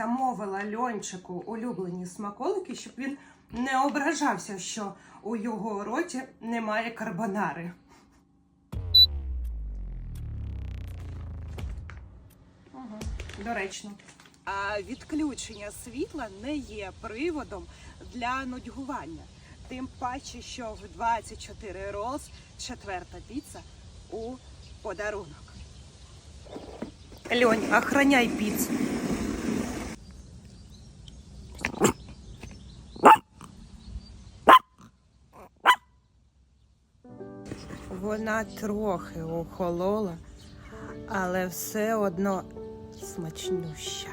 замовила льончику улюблені смаколики, щоб він не ображався, що у його роті немає карбонари. Ага, доречно. А відключення світла не є приводом для нудьгування. Тим паче, що в 24 роз четверта піца у подарунок. Льонь, охраняй піцу. Вона трохи охолола, але все одно смачнюща.